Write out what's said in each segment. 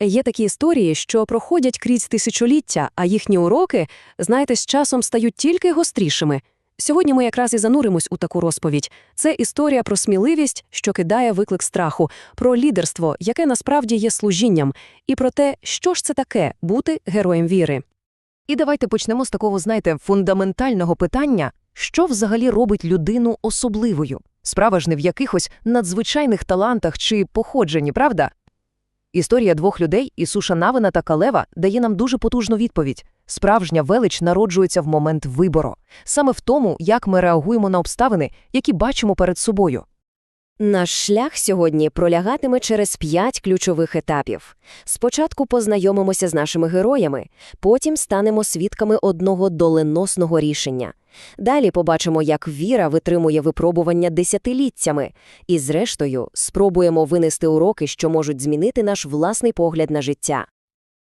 Є такі історії, що проходять крізь тисячоліття, а їхні уроки, знаєте, з часом стають тільки гострішими. Сьогодні ми якраз і зануримось у таку розповідь. Це історія про сміливість, що кидає виклик страху, про лідерство, яке насправді є служінням, і про те, що ж це таке бути героєм віри. І давайте почнемо з такого, знаєте, фундаментального питання, що взагалі робить людину особливою? Справа ж не в якихось надзвичайних талантах чи походженні, правда? Історія двох людей, Ісуша Навина та Калева, дає нам дуже потужну відповідь. Справжня велич народжується в момент вибору, саме в тому, як ми реагуємо на обставини, які бачимо перед собою. Наш шлях сьогодні пролягатиме через п'ять ключових етапів. Спочатку познайомимося з нашими героями, потім станемо свідками одного доленосного рішення. Далі побачимо, як віра витримує випробування десятиліттями, і, зрештою, спробуємо винести уроки, що можуть змінити наш власний погляд на життя.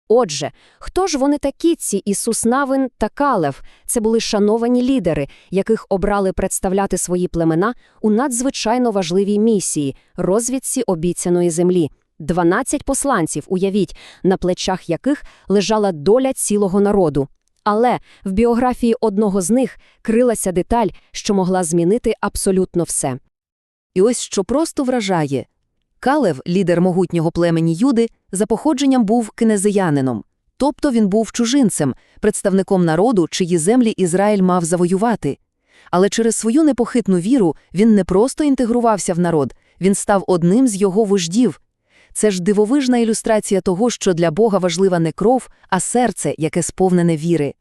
Отже, хто ж вони такі, ці Ісус Навин та Калев? Це були шановані лідери, яких обрали представляти свої племена у надзвичайно важливій місії – розвідці обіцяної землі. 12 посланців, уявіть, на плечах яких лежала доля цілого народу. Але в біографії одного з них крилася деталь, що могла змінити абсолютно все. І ось що просто вражає. Калев, лідер могутнього племені Юди, за походженням був кинезиянином. Тобто він був чужинцем, представником народу, чиї землі Ізраїль мав завоювати. Але через свою непохитну віру він не просто інтегрувався в народ, він став одним з його вождів. Це ж дивовижна ілюстрація того, що для Бога важлива не кров, а серце, яке сповнене віри.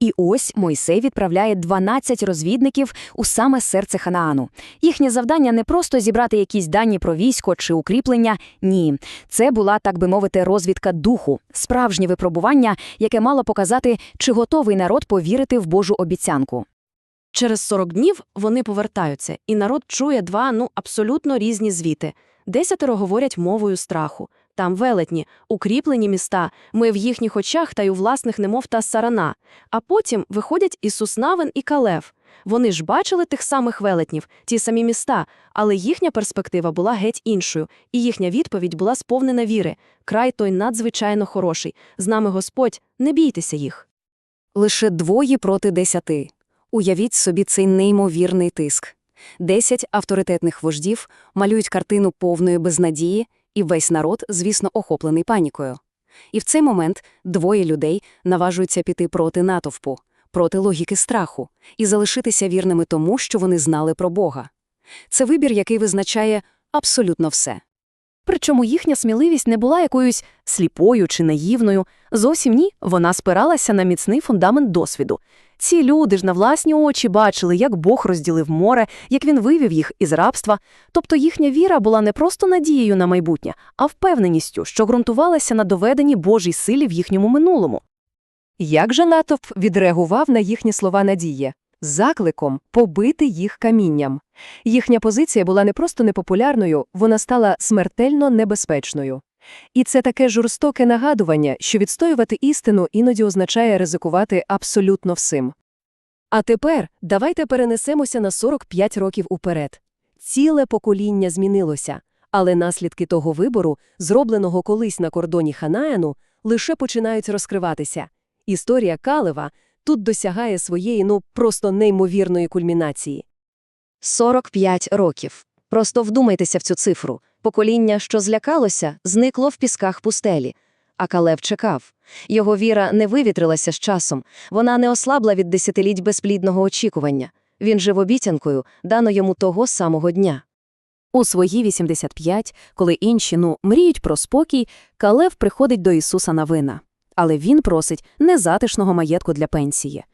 І ось Мойсей відправляє 12 розвідників у саме серце Ханаану. Їхнє завдання не просто зібрати якісь дані про військо чи укріплення. Ні, це була, так би мовити, розвідка духу, справжнє випробування, яке мало показати, чи готовий народ повірити в Божу обіцянку. Через 40 днів вони повертаються, і народ чує два, ну, абсолютно різні звіти. Десятеро говорять мовою страху. Там велетні, укріплені міста, ми в їхніх очах та й у власних немов та сарана. А потім виходять Ісус Навин і Калев. Вони ж бачили тих самих велетнів, ті самі міста, але їхня перспектива була геть іншою, і їхня відповідь була сповнена віри. Край той надзвичайно хороший. З нами Господь, не бійтеся їх. Лише двоє проти десяти. Уявіть собі цей неймовірний тиск. Десять авторитетних вождів малюють картину повної безнадії, і весь народ, звісно, охоплений панікою. І в цей момент двоє людей наважуються піти проти натовпу, проти логіки страху, і залишитися вірними тому, що вони знали про Бога. Це вибір, який визначає абсолютно все. Причому їхня сміливість не була якоюсь сліпою чи наївною. Зовсім ні, вона спиралася на міцний фундамент досвіду. Ці люди ж на власні очі бачили, як Бог розділив море, як він вивів їх із рабства. Тобто їхня віра була не просто надією на майбутнє, а впевненістю, що ґрунтувалася на доведенні Божій силі в їхньому минулому. Як же натовп відреагував на їхні слова надії? Закликом побити їх камінням. Їхня позиція була не просто непопулярною, вона стала смертельно небезпечною. І це таке жорстоке нагадування, що відстоювати істину іноді означає ризикувати абсолютно всім. А тепер давайте перенесемося на 45 років уперед. Ціле покоління змінилося, але наслідки того вибору, зробленого колись на кордоні Ханаяну, лише починають розкриватися. Історія Калева тут досягає своєї, ну, просто неймовірної кульмінації. 45 років. Просто вдумайтеся в цю цифру. Покоління, що злякалося, зникло в пісках пустелі. А Калев чекав. Його віра не вивітрилася з часом, вона не ослабла від десятиліть безплідного очікування. Він жив обіцянкою, дано йому того самого дня. У свої 85, коли інші, ну, мріють про спокій, Калев приходить до Ісуса Навина. Але він просить не затишного маєтку для пенсії.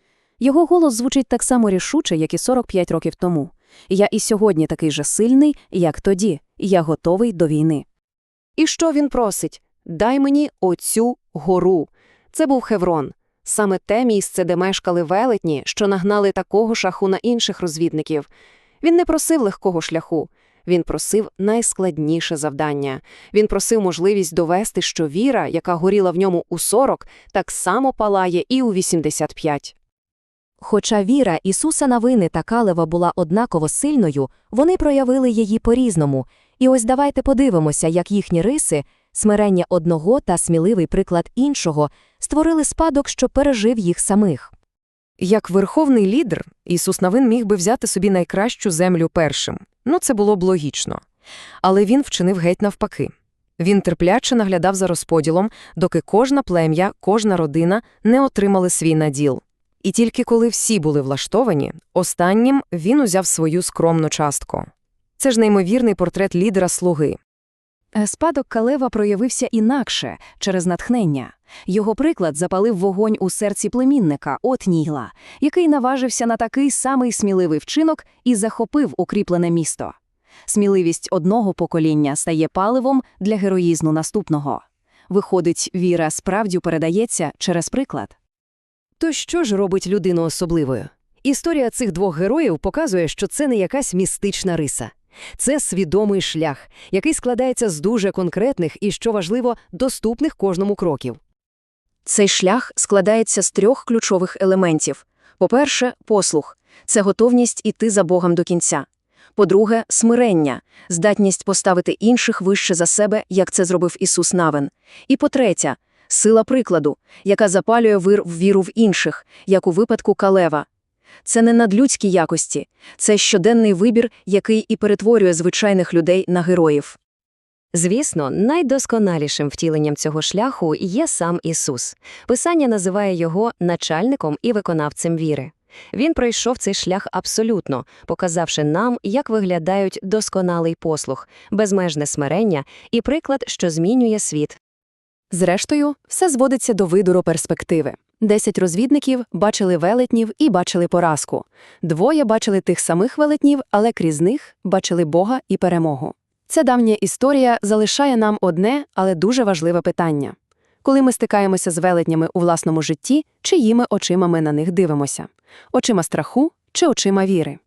Його голос звучить так само рішуче, як і 45 років тому. Я і сьогодні такий же сильний, як тоді, я готовий до війни. І що він просить? Дай мені оцю гору. Це був Хеврон. Саме те місце, де мешкали велетні, що нагнали такого шаху на інших розвідників. Він не просив легкого шляху. Він просив найскладніше завдання. Він просив можливість довести, що віра, яка горіла в ньому у 40, так само палає і у 85. Хоча віра Ісуса Навини та Калева була однаково сильною, вони проявили її по-різному. І ось давайте подивимося, як їхні риси Смирення одного та сміливий приклад іншого створили спадок, що пережив їх самих. Як верховний лідер, Ісус Навин міг би взяти собі найкращу землю першим. Ну, це було б логічно. Але він вчинив геть навпаки. Він терпляче наглядав за розподілом, доки кожна плем'я, кожна родина не отримали свій наділ. І тільки коли всі були влаштовані, останнім він узяв свою скромну частку. Це ж неймовірний портрет лідера-слуги. Е, Спадок Калева проявився інакше, через натхнення. Його приклад запалив вогонь у серці племінника Отнігла, який наважився на такий самий сміливий вчинок і захопив укріплене місто. Сміливість одного покоління стає паливом для героїзму наступного. Виходить, віра справді передається через приклад. То що ж робить людину особливою? Історія цих двох героїв показує, що це не якась містична риса. Це свідомий шлях, який складається з дуже конкретних і, що важливо, доступних кожному кроків. Цей шлях складається з трьох ключових елементів. По-перше, послух – це готовність іти за Богом до кінця. По-друге, смирення – здатність поставити інших вище за себе, як це зробив Ісус Навин. І по-третє, сила прикладу, яка запалює вир в віру в інших, як у випадку Калева. Це не надлюдські якості, це щоденний вибір, який і перетворює звичайних людей на героїв. Звісно, найдосконалішим втіленням цього шляху є сам Ісус. Писання називає його начальником і виконавцем віри. Він пройшов цей шлях абсолютно, показавши нам, як виглядають досконалий послух, безмежне смирення і приклад, що змінює світ. Зрештою, все зводиться до видуру перспективи. Десять розвідників бачили велетнів і бачили поразку. Двоє бачили тих самих велетнів, але крізь них бачили Бога і перемогу. Ця давня історія залишає нам одне, але дуже важливе питання. Коли ми стикаємося з велетнями у власному житті, чиїми очима ми на них дивимося? Очима страху чи очима віри?